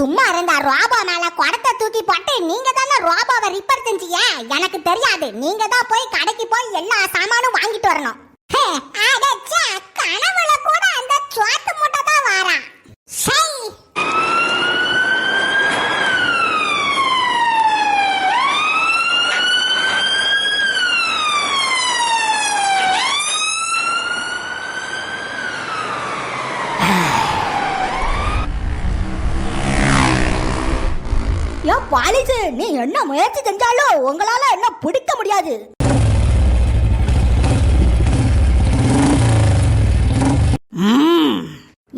சும்மா இருந்தா ரோபோ மேல குடத்தை தூக்கி போட்டு நீங்க தானே ரோபோவை ரிப்பேர் செஞ்சீங்க? எனக்கு தெரியாது. நீங்க தான் போய் கடைக்கு போய் எல்லா சாமானும் வாங்கிட்டு வரணும். ஏன் பாலிசு நீ என்ன முயற்சி செஞ்சாலும் உங்களால என்ன பிடிக்க முடியாது.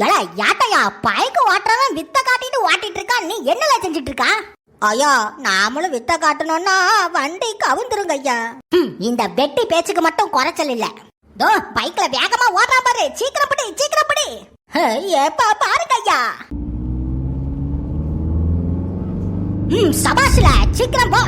ஏடா யாட்டையா? பைக்கு ஓட்டுறவன் வித்த காட்டிட்டு ஓட்டிட்டு இருக்கான். நீ என்னல செஞ்சுட்டு இருக்கா? ஐயா நாமளும் வித்த காட்டணும்னா வண்டி கவுந்துருங்க ஐயா. இந்த வெட்டி பேச்சுக்கு மட்டும் குறைச்சல் இல்ல. தோ பைக்ல வேகமா ஓடுறான் பாரு. சீக்கிரம் படி சீக்கிரம் படி. ஏப்பா பாருங்க ஐயா. ம் சபாஷ்ல சீக்கிரம் போ.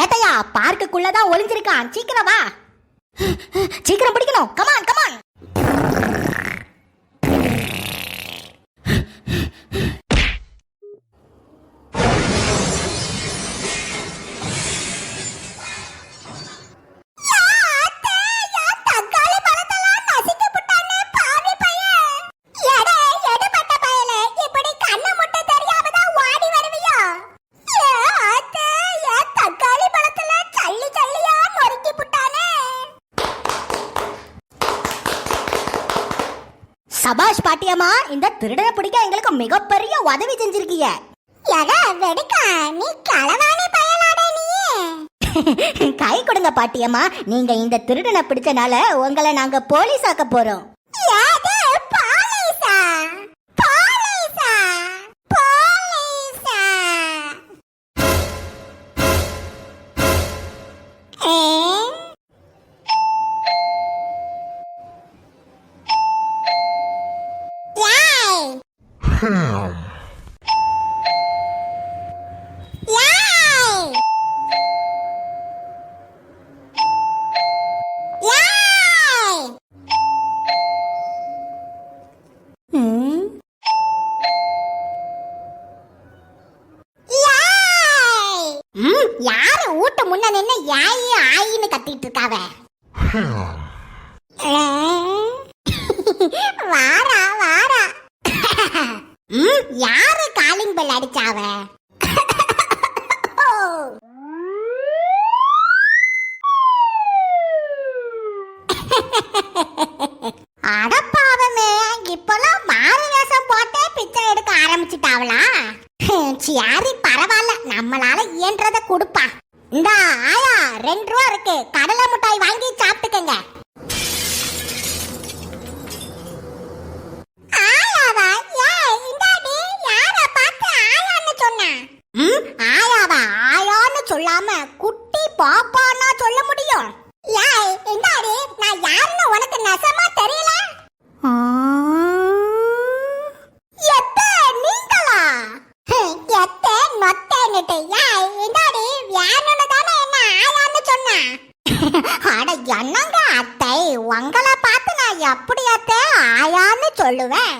ஏட்டையா பார்க்குக்குள்ளதான் ஒளிஞ்சிருக்கான். சீக்கிரம் வா. சீக்கிரம் பிடிக்கணும். கமான் கமான் சபாஷ் பாட்டியம்மா இந்த திருடனை பிடிக்க எங்களுக்கு மிகப்பெரிய உதவி செஞ்சிருக்கீங்க. கை கொடுங்க பாட்டியம்மா நீங்க இந்த திருடனை பிடிச்சனால உங்களை நாங்க போலீஸ் ஆக்க போறோம் யாய். யாய். ம், யாய். ம், யாரு வீட்டு முன்ன நின்னு யாயி ஆயின்னு கத்திட்டு இருக்காவ வாரா வாரா யாரு காலிங் பெல் அடிச்சாவ வேணும்னு தானே என்ன ஆயான்னு சொன்னா? அட என்னங்க அத்தை? உங்களை பார்த்து நான் எப்படி அத்தை ஆயான்னு சொல்லுவேன்?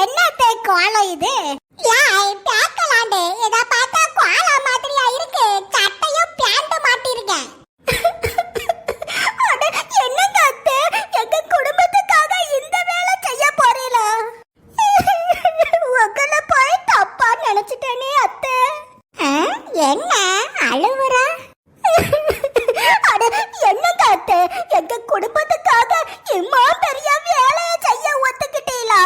என்னத்தை கோலம் இது? ஏய் பேக்கலாண்டு இத பார்த்தா கோலம் மாதிரியா எங்க குடும்பத்துக்காக இம்மா பெரிய வேலையை செய்ய ஒத்துக்கிட்டீங்களா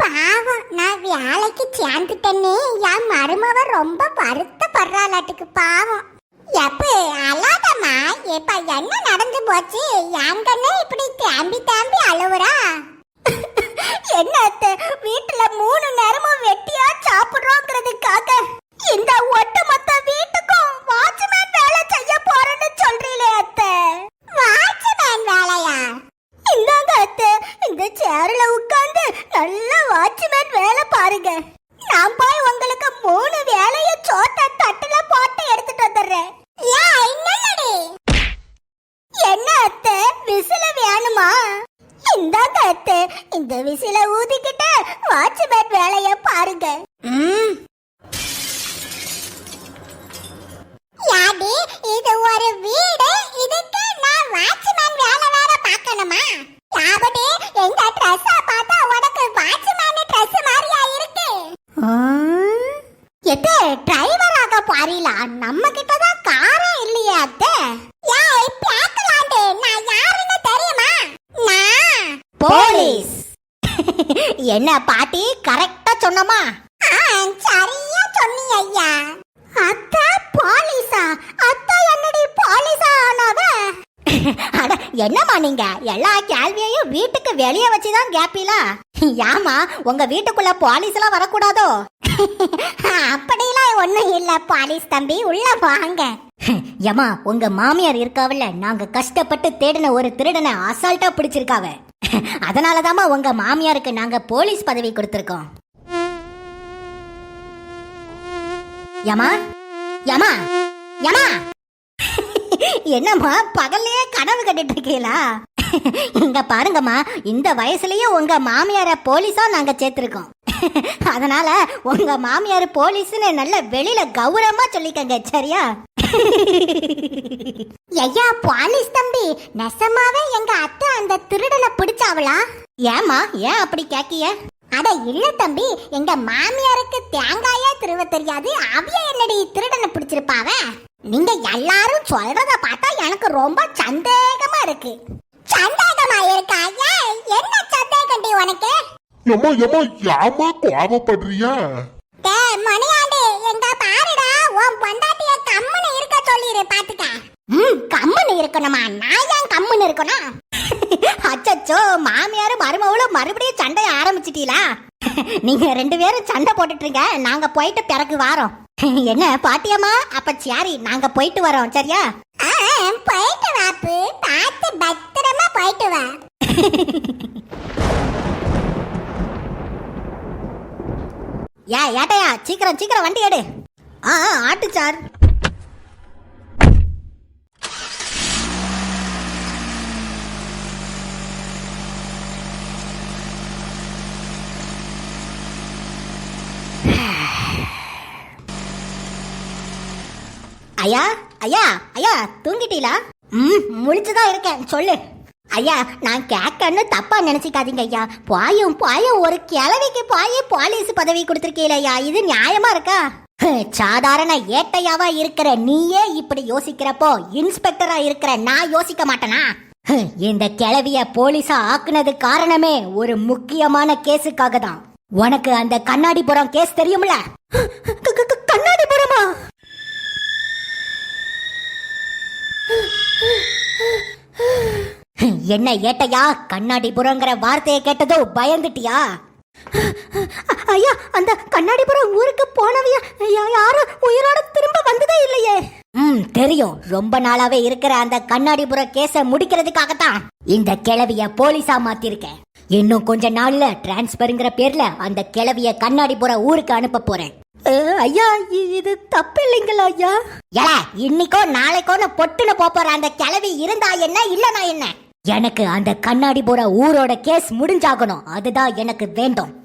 பாவம். நான் வேலைக்கு சேர்ந்துட்டேன்னு என் மருமவ ரொம்ப வருத்தப்படுறாளாட்டுக்கு பாவம். எப்ப அழாதம்மா? இப்ப என்ன நடந்து போச்சு? எங்கன்னு இப்படி தேம்பி தேம்பி அழுவுறா? என்ன வீட்டுல மூணு நேரமும் வெட்டியா சாப்பிடுறோங்கிறதுக்காக இந்த தெரியுமா யாபடி எங்க ட்ரெஸ் பார்த்தா உனக்கு வாட்ச்மேன் ட்ரெஸ் மாதிரியா இருக்கு? எது டிரைவர் ஆக பாரிலா நம்ம கிட்ட தான் காரே இல்லையா அத்தை. ஏய் பாக்கலாண்டு நான் யாருன்னு தெரியுமா? நான். போலீஸ். என்ன பாட்டி கரெக்டா சொன்னமா? சரியா சொன்னி ஐயா. அத்தை போலீஸா? அத்தை என்னடி போலீஸா ஆனவ? அட என்னம்மா நீங்க? எல்லா கேள்வியையும் வீட்டுக்கு வெளியே வச்சுதான் கேப்பீங்களா ஏமா உங்க வீட்டுக்குள்ள போலீஸ் எல்லாம் வரக்கூடாதோ? அப்படிலாம் ஒண்ணும் இல்ல போலீஸ் தம்பி உள்ள வாங்க. ஏமா உங்க மாமியார் இருக்காவல்ல நாங்க கஷ்டப்பட்டு தேடின ஒரு திருடனை அசால்ட்டா பிடிச்சிருக்காவ. அதனாலதாம்மா உங்க மாமியாருக்கு நாங்க போலீஸ் பதவி கொடுத்திருக்கோம். ஏமா ஏமா ஏமா என்னம்மா பகல்லையே கனவு கட்டிட்டு இருக்கீங்களா இங்க பாருங்கம்மா இந்த வயசுலயே உங்க மாமியார போலீஸா நாங்க சேர்த்திருக்கோம். அதனால உங்க மாமியார் போலீஸ்னு நல்ல வெளியில கௌரவமா சொல்லிக்கங்க சரியா? ஐயா போலீஸ் தம்பி நெசமாவே எங்க அத்தை அந்த திருடனை பிடிச்சாவளா? ஏமா ஏன் அப்படி கேக்கிய? அட இல்ல தம்பி எங்க மாமியாருக்கு தேங்காயே திருவ தெரியாது அவிய என்னடி திருடனை பிடிச்சிருப்பாவே? நீங்க எல்லாரும் சொல்றத பார்த்தா எனக்கு ரொம்ப சந்தேகமா இருக்கு. சந்தேகமா இருக்கா? என்ன சந்தேகம்டி உனக்கு? எம்மா எம்மா யாமா கோவப்படுறியா? டே மணியாண்டி எங்க பாருடா உன் பொண்டாட்டிய கம்முன்னு இருக்க சொல்லிரு பாத்துக்க. ம் கம்முன்னு இருக்கணுமா? நான் ஏன் கம்முன்னு இருக்கணும்? அச்சச்சோ மாமியாரும் மருமகளும் மறுபடியும் சண்டைய ஆரம்பிச்சிட்டீங்களா நீங்க ரெண்டு பேரும் சண்டை போட்டுட்டு நாங்க போயிட்டு பிறகு வாரோம். என்ன பாட்டியம்மா? அப்ப சரி நாங்க போயிட்டு வரோம் சரியா? ஆ, போயிட்டு வாப்பு பார்த்து பத்திரமா போயிட்டு வா. ஏ ஏட்டையா? சீக்கிரம் சீக்கிரம் வண்டி எடு. ஆ, ஆட்டு சார். ஐயா ஐயா ஐயா தூங்கிட்டீங்களா ம் முழிச்சுதான் இருக்கேன். சொல்லு. ஐயா நான் கேட்கன்னு தப்பா நினைச்சிக்காதீங்க ஐயா. பாயும் பாயும் ஒரு கிழவிக்கு பாயி போலீஸ் பதவி கொடுத்துருக்கீல ஐயா. இது நியாயமா இருக்கா? சாதாரண ஏட்டையாவா இருக்கிற நீயே இப்படி யோசிக்கிறப்போ இன்ஸ்பெக்டரா இருக்கிற நான் யோசிக்க மாட்டேனா? இந்த கிழவிய போலீஸா ஆக்குனது காரணமே ஒரு முக்கியமான கேஸுக்காக தான் உனக்கு அந்த கண்ணாடிபுரம் கேஸ் தெரியும்ல? கண்ணாடிபுரமா? என்ன ஏட்டையா? கண்ணாடிபுரங்கிற வார்த்தையை கேட்டதோ பயந்துட்டியா? ஐயா அந்த கண்ணாடிபுரம் ஊருக்கு போனவையா யாரும் உயிரோட திரும்ப வந்ததே இல்லையே. ம் தெரியும். ரொம்ப நாளாவே இருக்கிற அந்த கண்ணாடி புற கேஸ முடிக்கிறதுக்காகத்தான் இந்த கிழவிய போலீஸா மாத்திருக்கேன். இன்னும் கொஞ்ச நாள்ல டிரான்ஸ்பருங்கிற பேர்ல அந்த கிழவிய கண்ணாடிபுர ஊருக்கு அனுப்ப போறேன். ஐயா இது தப்பு இல்லைங்களா ஐயா? ஏல இன்னைக்கோ நாளைக்கோன்னு பொட்டுன்னு போற அந்த கிளவி இருந்தா என்ன இல்லனா என்ன? எனக்கு அந்த கண்ணாடி போற ஊரோட கேஸ் முடிஞ்சாகணும். அதுதான் எனக்கு வேண்டும்.